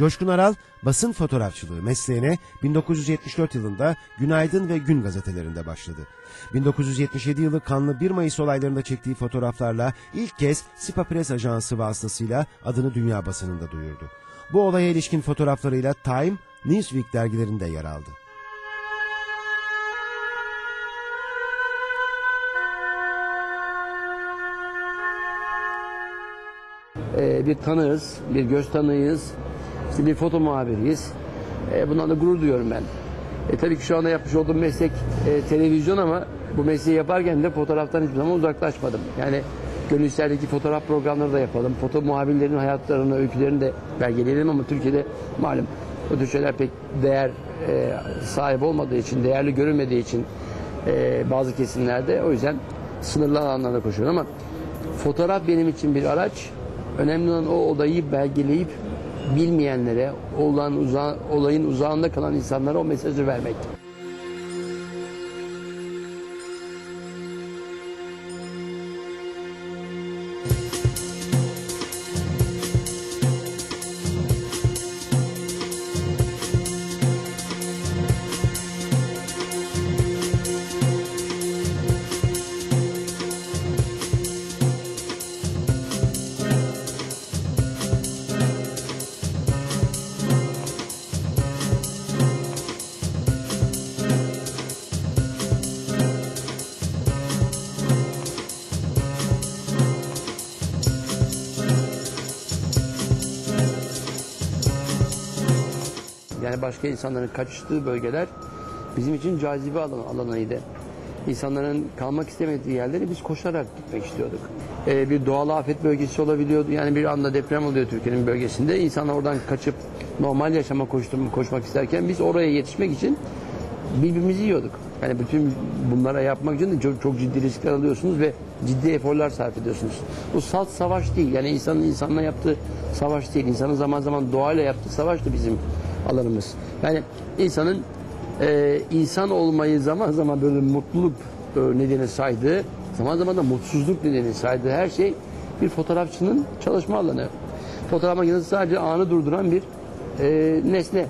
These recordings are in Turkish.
Coşkun Aral basın fotoğrafçılığı mesleğine 1974 yılında Günaydın ve Gün gazetelerinde başladı. 1977 yılı kanlı 1 Mayıs olaylarında çektiği fotoğraflarla ilk kez Sipa Press Ajansı vasıtasıyla adını dünya basınında duyurdu. Bu olaya ilişkin fotoğraflarıyla Time, Newsweek dergilerinde yer aldı. Ee, bir tanığız, bir göz tanığıyız, işte bir foto muhabiriyiz. Ee, bundan da gurur duyuyorum ben. E, tabii ki şu anda yapmış olduğum meslek e, televizyon ama bu mesleği yaparken de fotoğraftan hiçbir zaman uzaklaşmadım. Yani gönül fotoğraf programları da yapalım. Foto muhabirlerin hayatlarını, öykülerini de belgeleyelim ama Türkiye'de malum o tür şeyler pek değer e, sahip olmadığı için, değerli görülmediği için e, bazı kesimlerde o yüzden sınırlı alanlarda koşuyorum ama fotoğraf benim için bir araç. Önemli olan o olayı belgeleyip bilmeyenlere, olan uza, olayın uzağında kalan insanlara o mesajı vermek. Başka insanların kaçıştığı bölgeler bizim için cazibe alanı, alanıydı. İnsanların kalmak istemediği yerleri biz koşarak gitmek istiyorduk. Ee, bir doğal afet bölgesi olabiliyordu. Yani bir anda deprem oluyor Türkiye'nin bölgesinde. İnsanlar oradan kaçıp normal yaşama koştum, koşmak isterken biz oraya yetişmek için birbirimizi yiyorduk. Yani bütün bunlara yapmak için de çok, çok ciddi riskler alıyorsunuz ve ciddi eforlar sarf ediyorsunuz. Bu salt savaş değil. Yani insanın insanla yaptığı savaş değil. İnsanın zaman zaman doğayla yaptığı savaş da bizim alanımız. Yani insanın e, insan olmayı zaman zaman böyle mutluluk e, nedeni saydığı, zaman zaman da mutsuzluk nedeni saydığı her şey bir fotoğrafçının çalışma alanı. Fotoğraf makinesi sadece anı durduran bir e, nesne.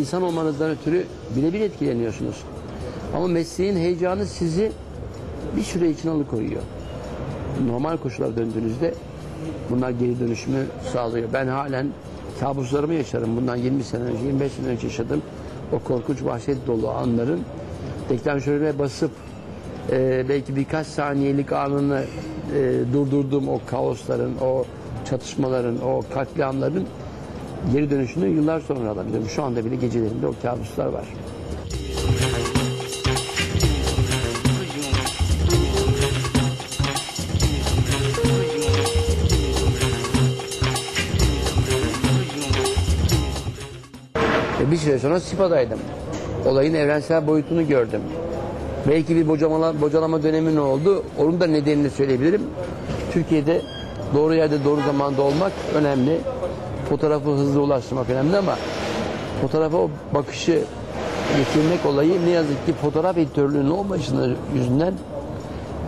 İnsan olmanızdan ötürü birebir etkileniyorsunuz. Ama mesleğin heyecanı sizi bir süre için alıkoyuyor. Normal koşullara döndüğünüzde bunlar geri dönüşümü sağlıyor. Ben halen kabuslarımı yaşarım. Bundan 20 sene önce, 25 sene önce yaşadım. O korkunç vahşet dolu anların deklanşörüne basıp e, belki birkaç saniyelik anını e, durdurduğum o kaosların, o çatışmaların, o katliamların geri dönüşünü yıllar sonra alabilirim. Şu anda bile gecelerinde o kabuslar var. Bir süre sonra Sipa'daydım. Olayın evrensel boyutunu gördüm. Belki bir bocalama, bocalama dönemi ne oldu? Onun da nedenini söyleyebilirim. Türkiye'de doğru yerde doğru zamanda olmak önemli fotoğrafı hızlı ulaştırmak önemli ama fotoğrafa o bakışı getirmek olayı ne yazık ki fotoğraf editörlüğünün olmayışının yüzünden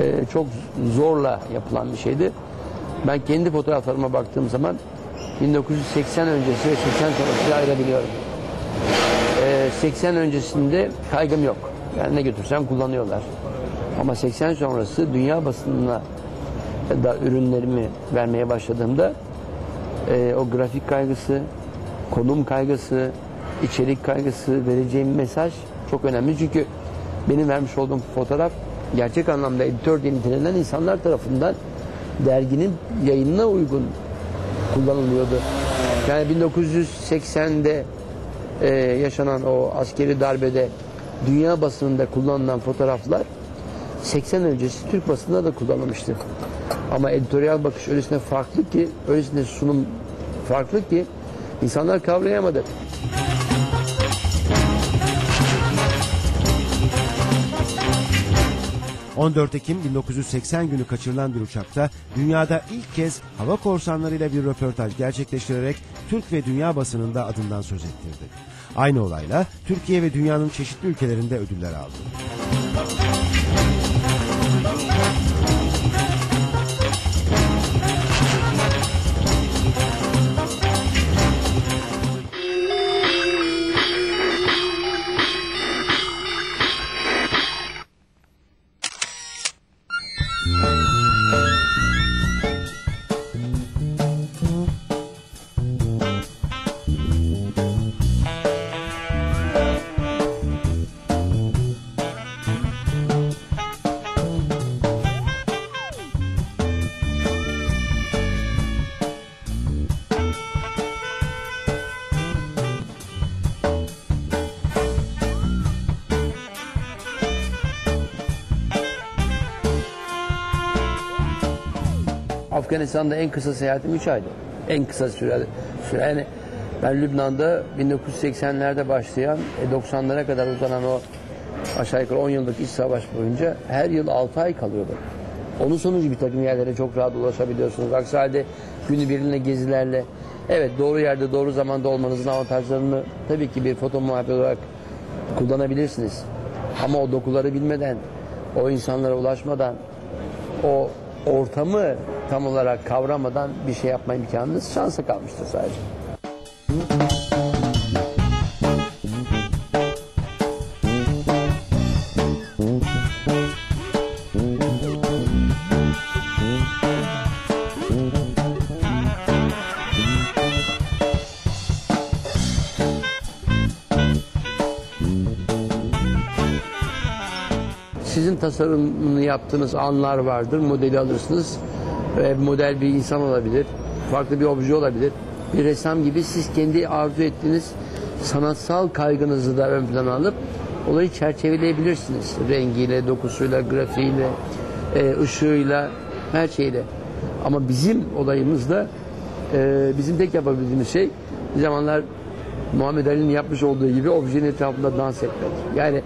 e, çok zorla yapılan bir şeydi. Ben kendi fotoğraflarıma baktığım zaman 1980 öncesi ve 80 sonrasını ayırabiliyorum. E, 80 öncesinde kaygım yok. Yani ne götürsem kullanıyorlar. Ama 80 sonrası dünya basınına da ürünlerimi vermeye başladığımda e, o grafik kaygısı, konum kaygısı, içerik kaygısı, vereceğim mesaj çok önemli. Çünkü benim vermiş olduğum fotoğraf gerçek anlamda editör diye insanlar tarafından derginin yayınına uygun kullanılıyordu. Yani 1980'de e, yaşanan o askeri darbede dünya basınında kullanılan fotoğraflar 80 öncesi Türk basında da kullanılmıştı. Ama editoryal bakış öylesine farklı ki, öylesine sunum farklı ki insanlar kavrayamadı. 14 Ekim 1980 günü kaçırılan bir uçakta dünyada ilk kez hava korsanlarıyla bir röportaj gerçekleştirerek Türk ve dünya basınında adından söz ettirdi. Aynı olayla Türkiye ve dünyanın çeşitli ülkelerinde ödüller aldı. Afganistan'da en kısa seyahatim 3 aydı. En kısa süre. süre. Yani ben Lübnan'da 1980'lerde başlayan e, 90'lara kadar uzanan o aşağı yukarı 10 yıllık iç savaş boyunca her yıl 6 ay kalıyordum. Onun sonucu bir takım yerlere çok rahat ulaşabiliyorsunuz. Aksi halde günübirliğine gezilerle evet doğru yerde doğru zamanda olmanızın avantajlarını tabii ki bir foto muhabbeti olarak kullanabilirsiniz. Ama o dokuları bilmeden, o insanlara ulaşmadan, o ortamı tam olarak kavramadan bir şey yapma imkanınız şansa kalmıştır sadece. Sizin tasarımını yaptığınız anlar vardır. Modeli alırsınız. Ve model bir insan olabilir. Farklı bir obje olabilir. Bir ressam gibi siz kendi arzu ettiğiniz sanatsal kaygınızı da ön plana alıp olayı çerçeveleyebilirsiniz. Rengiyle, dokusuyla, grafiğiyle, e, ışığıyla, her şeyle. Ama bizim olayımızda e, bizim tek yapabildiğimiz şey zamanlar Muhammed Ali'nin yapmış olduğu gibi objenin etrafında dans etmek. Yani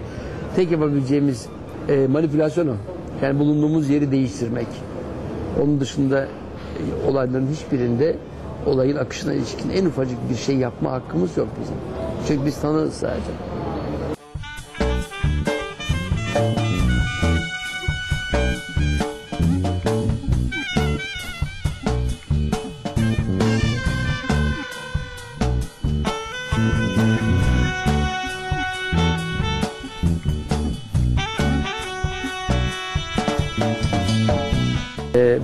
tek yapabileceğimiz e, manipülasyon. Yani bulunduğumuz yeri değiştirmek. Onun dışında e, olayların hiçbirinde olayın akışına ilişkin en ufacık bir şey yapma hakkımız yok bizim. Çünkü biz tanırız sadece.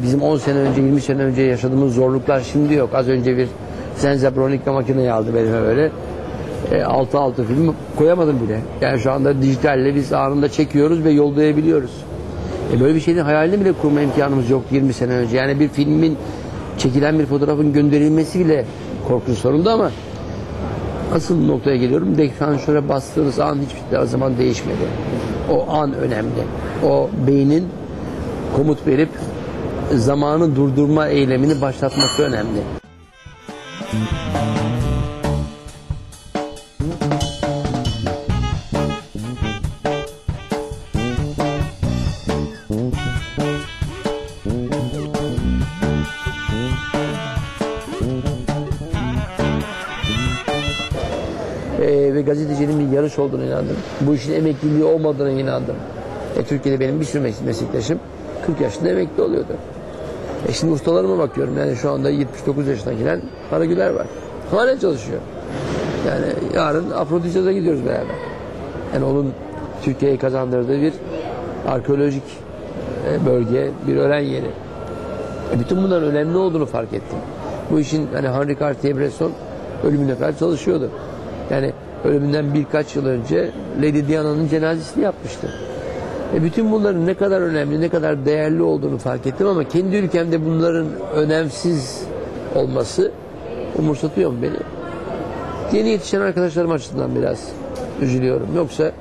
Bizim 10 sene önce 20 sene önce yaşadığımız zorluklar şimdi yok. Az önce bir Senzabronika makineyi aldı belime böyle. E, 6-6 film koyamadım bile. Yani şu anda dijitalle biz anında çekiyoruz ve yollayabiliyoruz. E böyle bir şeyin hayalini bile kurma imkanımız yok 20 sene önce. Yani bir filmin çekilen bir fotoğrafın gönderilmesi bile korkunç sorundu ama asıl noktaya geliyorum. Deklanşöre bastığınız an hiçbir zaman değişmedi. O an önemli. O beynin komut verip zamanı durdurma eylemini başlatması önemli. Ee, ve gazeteciliğin bir yarış olduğunu inandım. Bu işin emekliliği olmadığına inandım. E, Türkiye'de benim bir sürü mes- meslektaşım 40 yaşında emekli oluyordu. E şimdi ustalarıma bakıyorum yani şu anda 79 yaşına gelen Karagüler var. Hala çalışıyor. Yani yarın Afrodizyaza gidiyoruz beraber. Yani onun Türkiye'ye kazandırdığı bir arkeolojik e, bölge, bir öğren yeri. E bütün bunların önemli olduğunu fark ettim. Bu işin hani Henri Cartier-Bresson ölümüne kadar çalışıyordu. Yani ölümünden birkaç yıl önce Lady Diana'nın cenazesini yapmıştı. E bütün bunların ne kadar önemli, ne kadar değerli olduğunu fark ettim ama kendi ülkemde bunların önemsiz olması umursatıyor mu beni? Yeni yetişen arkadaşlarım açısından biraz üzülüyorum. Yoksa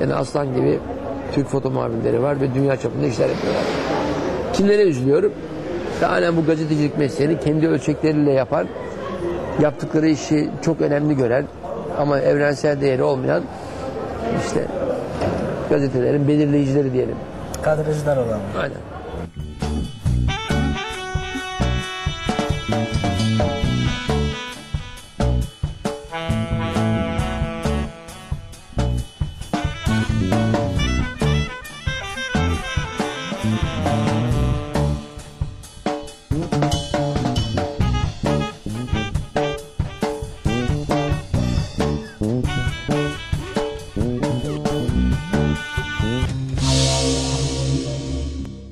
yani aslan gibi Türk foto muhabirleri var ve dünya çapında işler yapıyorlar. Kimlere üzülüyorum? Hala bu gazetecilik mesleğini kendi ölçekleriyle yapan, yaptıkları işi çok önemli gören ama evrensel değeri olmayan işte gazetelerin belirleyicileri diyelim. Kadrajı dar olan. Aynen.